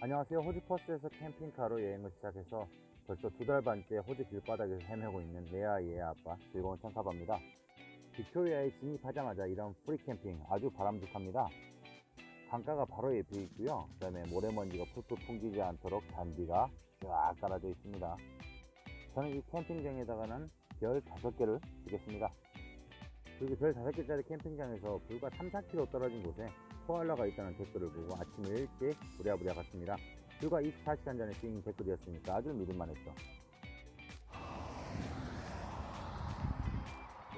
안녕하세요. 호주퍼스에서 캠핑카로 여행을 시작해서 벌써 두 달 반째 호주 길바닥에서 헤매고 있는 내 아이의 아빠 즐거운 청카바입니다. 빅토리아에 진입하자마자 이런 프리 캠핑 아주 바람직합니다. 강가가 바로 옆에 있고요. 그 다음에 모래먼지가 풀풀 풍기지 않도록 잔디가 쫙 깔아져 있습니다. 저는 이 캠핑장에다가는 별 5개를 주겠습니다. 그리고 별 5개짜리 캠핑장에서 불과 3, 4km 떨어진 곳에 코알라가 있다는 댓글을 보고 아침 일찍 부랴부랴 갔습니다. 불과 24시간 전에 쓰인 댓글이었으니까 아주 믿을만했죠.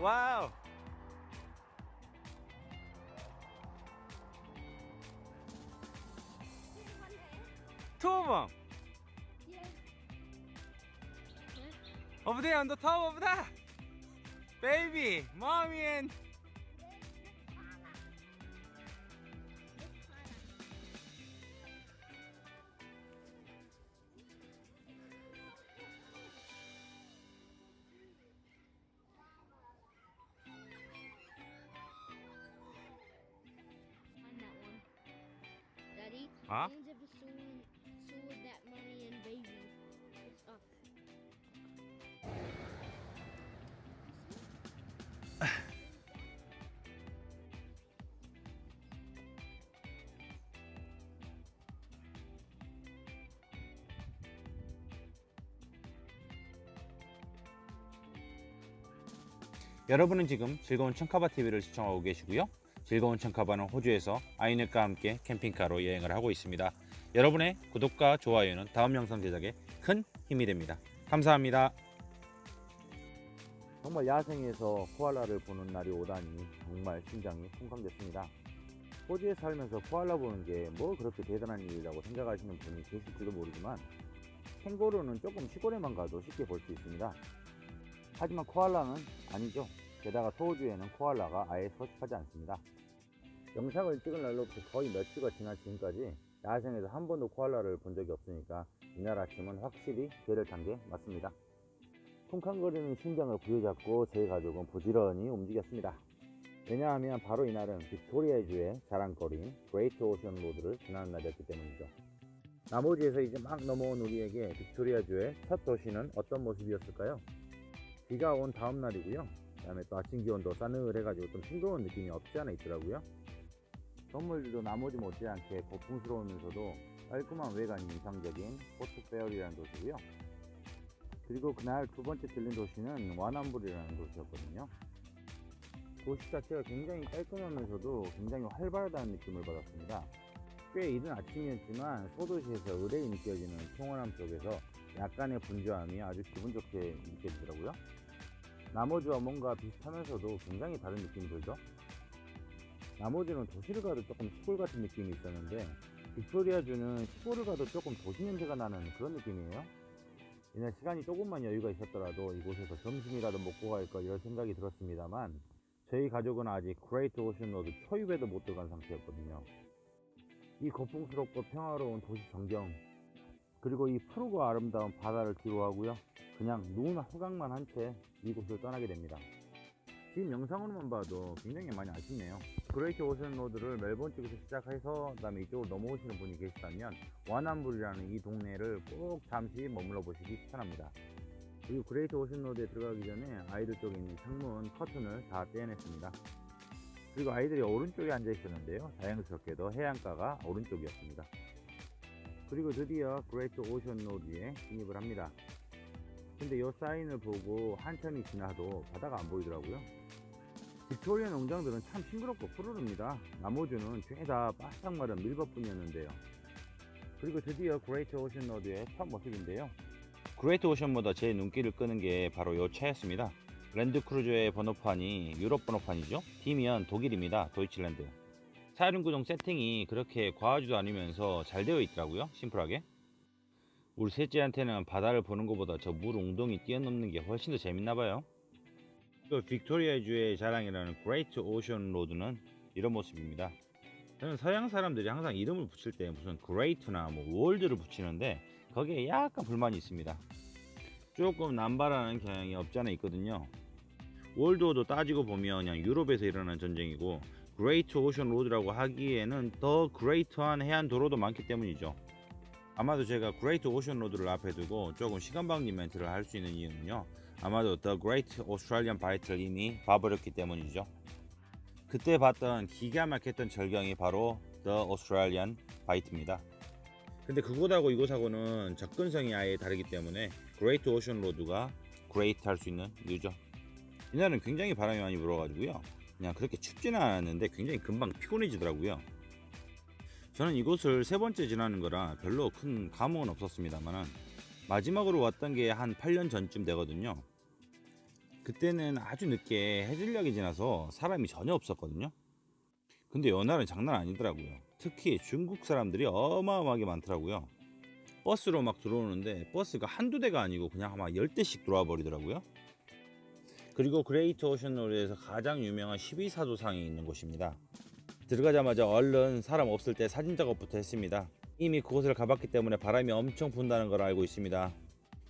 와우. Yeah. Over there on the top Huh? of the soul, soul of that mommy and baby. It's up. 여러분은 지금 즐거운 청카바 TV를 시청하고 계시고요. 즐거운 청카바는 호주에서 아이넷과 함께 캠핑카로 여행을 하고 있습니다. 여러분의 구독과 좋아요는 다음 영상 제작에 큰 힘이 됩니다. 감사합니다. 정말 야생에서 코알라를 보는 날이 오다니 정말 심장이 쿵쾅댔습니다. 호주에 살면서 코알라 보는 게 뭐 그렇게 대단한 일이라고 생각하시는 분이 계실지도 모르지만 캥거루는 조금 시골에만 가도 쉽게 볼 수 있습니다. 하지만 코알라는 아니죠. 게다가 소호주에는 코알라가 아예 서식하지 않습니다. 영상을 찍은 날로부터 거의 며칠가 지난 지금까지 야생에서 한 번도 코알라를 본 적이 없으니까 이날 아침은 확실히 죄를 탄 게 맞습니다. 쿵쾅거리는 심장을 부여잡고 저희 가족은 부지런히 움직였습니다. 왜냐하면 바로 이날은 빅토리아주의 자랑거리인 그레이트 오션 로드를 지나는 날이었기 때문이죠. 나머지에서 이제 막 넘어온 우리에게 빅토리아주의 첫 도시는 어떤 모습이었을까요? 비가 온 다음 날이고요. 그 다음에 또 아침 기온도 싸늘해가지고 좀 싱거운 느낌이 없지 않아 있더라고요. 건물들도 나머지 못지않게 고풍스러우면서도 깔끔한 외관이 인상적인 포트페어리라는 도시고요. 그리고 그날 두 번째 들린 도시는 와남불이라는 도시였거든요. 도시 자체가 굉장히 깔끔하면서도 굉장히 활발하다는 느낌을 받았습니다. 꽤 이른 아침이었지만 소도시에서 의뢰이 느껴지는 평온함 속에서 약간의 분주함이 아주 기분 좋게 느껴지더라고요. 나머지와 뭔가 비슷하면서도 굉장히 다른 느낌이 들죠. 나머지는 도시를 가도 조금 시골 같은 느낌이 있었는데 빅토리아주는 시골을 가도 조금 도시 냄새가 나는 그런 느낌이에요. 이날 시간이 조금만 여유가 있었더라도 이곳에서 점심이라도 먹고 갈걸 이런 생각이 들었습니다만 저희 가족은 아직 그레이트 오션 로드 초입에도 못 들어간 상태였거든요. 이 고풍스럽고 평화로운 도시 전경 그리고 이 푸르고 아름다운 바다를 뒤로하고요. 그냥 눈 호강만 한 채 이곳을 떠나게 됩니다. 지금 영상으로만 봐도 굉장히 많이 아쉽네요. 그레이트 오션 로드를 멜번 쪽에서 시작해서 그 다음에 이쪽으로 넘어오시는 분이 계시다면 와남불이라는 이 동네를 꼭 잠시 머물러 보시기 추천합니다. 그리고 그레이트 오션 로드에 들어가기 전에 아이들 쪽에 있는 창문 커튼을 다 떼어냈습니다. 그리고 아이들이 오른쪽에 앉아 있었는데요. 다행스럽게도 해안가가 오른쪽이었습니다. 그리고 드디어 그레이트 오션 로드에 진입을 합니다. 근데 이 사인을 보고 한참이 지나도 바다가 안 보이더라고요. 빅토리아 농장들은 참 싱그럽고 푸르릅니다. 나머지는 죄다 바싹 마른 밀밭뿐이었는데요. 그리고 드디어 그레이트 오션 로드의 첫 모습인데요. 그레이트 오션보다 제 눈길을 끄는 게 바로 이 차였습니다. 랜드크루저의 번호판이 유럽 번호판이죠. D면 독일입니다. 도이치랜드. 차륜 구동 세팅이 그렇게 과하지도 않으면서 잘 되어 있더라고요. 심플하게. 우리 셋째한테는 바다를 보는 것보다 저 물 웅덩이 뛰어넘는 게 훨씬 더 재밌나 봐요. 또 빅토리아주의 자랑이라는 그레이트 오션 로드는 이런 모습입니다. 저는 서양 사람들이 항상 이름을 붙일 때 무슨 그레이트나 뭐 월드를 붙이는데 거기에 약간 불만이 있습니다. 조금 남발하는 경향이 없지 않아 있거든요. 월드워도 따지고 보면 그냥 유럽에서 일어난 전쟁이고 그레이트 오션 로드라고 하기에는 더 그레이트한 해안 도로도 많기 때문이죠. 아마도 제가 그레이트 오션 로드를 앞에 두고 조금 시간 방지 멘트를 할 수 있는 이유는요. 아마도 The Great Australian Bite를 이미 봐버렸기 때문이죠. 그때 봤던 기가 막혔던 절경이 바로 The Australian Bite입니다. 근데 그곳하고 이곳하고는 접근성이 아예 다르기 때문에 Great Ocean Road가 Great 할 수 있는 이유죠. 이날은 굉장히 바람이 많이 불어가지고요. 그냥 그렇게 춥지는 않았는데 굉장히 금방 피곤해지더라고요. 저는 이곳을 세 번째 지나는 거라 별로 큰 감흥은 없었습니다만 마지막으로 왔던 게 한 8년 전쯤 되거든요. 그때는 아주 늦게 해질녘이 지나서 사람이 전혀 없었거든요. 근데 이날은 장난 아니더라고요. 특히 중국 사람들이 어마어마하게 많더라고요. 버스로 막 들어오는데 버스가 한두 대가 아니고 그냥 아마 10대씩 들어와 버리더라고요. 그리고 그레이트 오션 로드에서 가장 유명한 12사도상이 있는 곳입니다. 들어가자마자 얼른 사람 없을 때 사진 작업부터 했습니다. 이미 그곳을 가봤기 때문에 바람이 엄청 분다는 걸 알고 있습니다.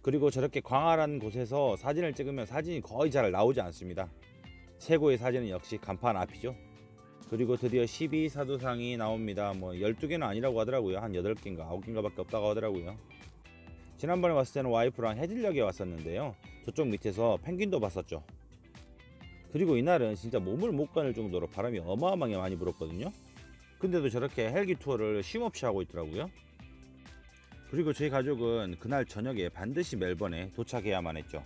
그리고 저렇게 광활한 곳에서 사진을 찍으면 사진이 거의 잘 나오지 않습니다. 최고의 사진은 역시 간판 앞이죠. 그리고 드디어 12사도상이 나옵니다. 뭐 12개는 아니라고 하더라고요. 한 8개인가 9개인가 밖에 없다고 하더라고요. 지난번에 왔을 때는 와이프랑 해질녘에 왔었는데요. 저쪽 밑에서 펭귄도 봤었죠. 그리고 이날은 진짜 몸을 못 가눌 정도로 바람이 어마어마하게 많이 불었거든요. 근데도 저렇게 헬기 투어를 쉼없이 하고 있더라고요. 그리고 저희 가족은 그날 저녁에 반드시 멜번에 도착해야만 했죠.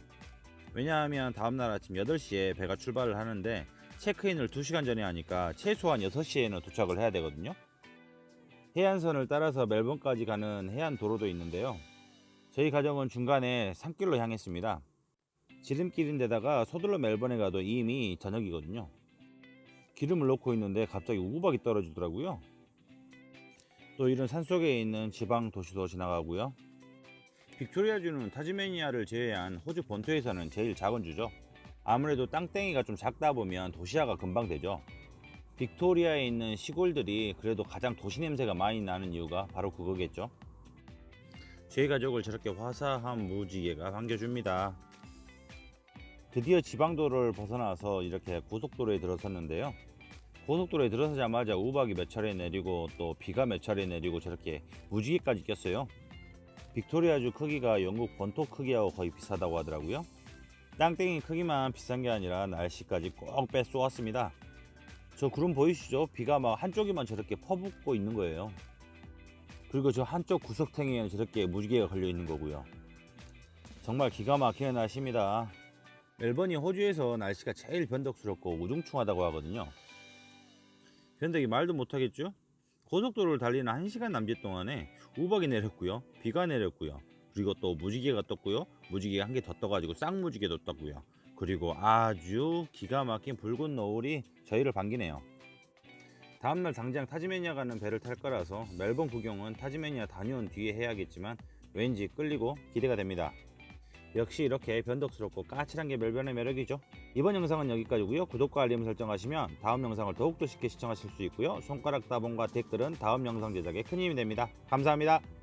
왜냐하면 다음날 아침 8시에 배가 출발을 하는데 체크인을 2시간 전에 하니까 최소한 6시에는 도착을 해야 되거든요. 해안선을 따라서 멜번까지 가는 해안 도로도 있는데요. 저희 가정은 중간에 산길로 향했습니다. 지름길인데다가 서둘러 멜번에 가도 이미 저녁이거든요. 기름을 넣고 있는데 갑자기 우박이 떨어지더라고요. 또 이런 산속에 있는 지방 도시도 지나가고요. 빅토리아주는 타즈메니아를 제외한 호주 본토에서는 제일 작은 주죠. 아무래도 땅덩이가 좀 작다 보면 도시화가 금방 되죠. 빅토리아에 있는 시골들이 그래도 가장 도시 냄새가 많이 나는 이유가 바로 그거겠죠. 저희 가족을 저렇게 화사한 무지개가 반겨줍니다. 드디어 지방도로를 벗어나서 이렇게 고속도로에 들어섰는데요. 고속도로에 들어서자마자 우박이 몇 차례 내리고 또 비가 몇 차례 내리고 저렇게 무지개까지 꼈어요. 빅토리아주 크기가 영국 본토 크기하고 거의 비슷하다고 하더라고요. 땅땡이 크기만 비싼 게 아니라 날씨까지 꼭 빼쏘았습니다. 저 구름 보이시죠? 비가 막 한쪽에만 저렇게 퍼붓고 있는 거예요. 그리고 저 한쪽 구석탱이에는 저렇게 무지개가 걸려 있는 거고요. 정말 기가 막히는 날씨입니다. 멜번이 호주에서 날씨가 제일 변덕스럽고 우중충하다고 하거든요. 변덕이 말도 못하겠죠? 고속도로를 달리는 1시간 남짓 동안에 우박이 내렸고요. 비가 내렸고요. 그리고 또 무지개가 떴고요. 무지개가 한 개 더 떠가지고 쌍무지개도 떴고요. 그리고 아주 기가 막힌 붉은 노을이 저희를 반기네요. 다음날 당장 타지메니아 가는 배를 탈 거라서 멜번 구경은 타지메니아 다녀온 뒤에 해야겠지만 왠지 끌리고 기대가 됩니다. 역시 이렇게 변덕스럽고 까칠한 게 멜번의 매력이죠. 이번 영상은 여기까지고요. 구독과 알림 설정하시면 다음 영상을 더욱더 쉽게 시청하실 수 있고요. 손가락 따봉과 댓글은 다음 영상 제작에 큰 힘이 됩니다. 감사합니다.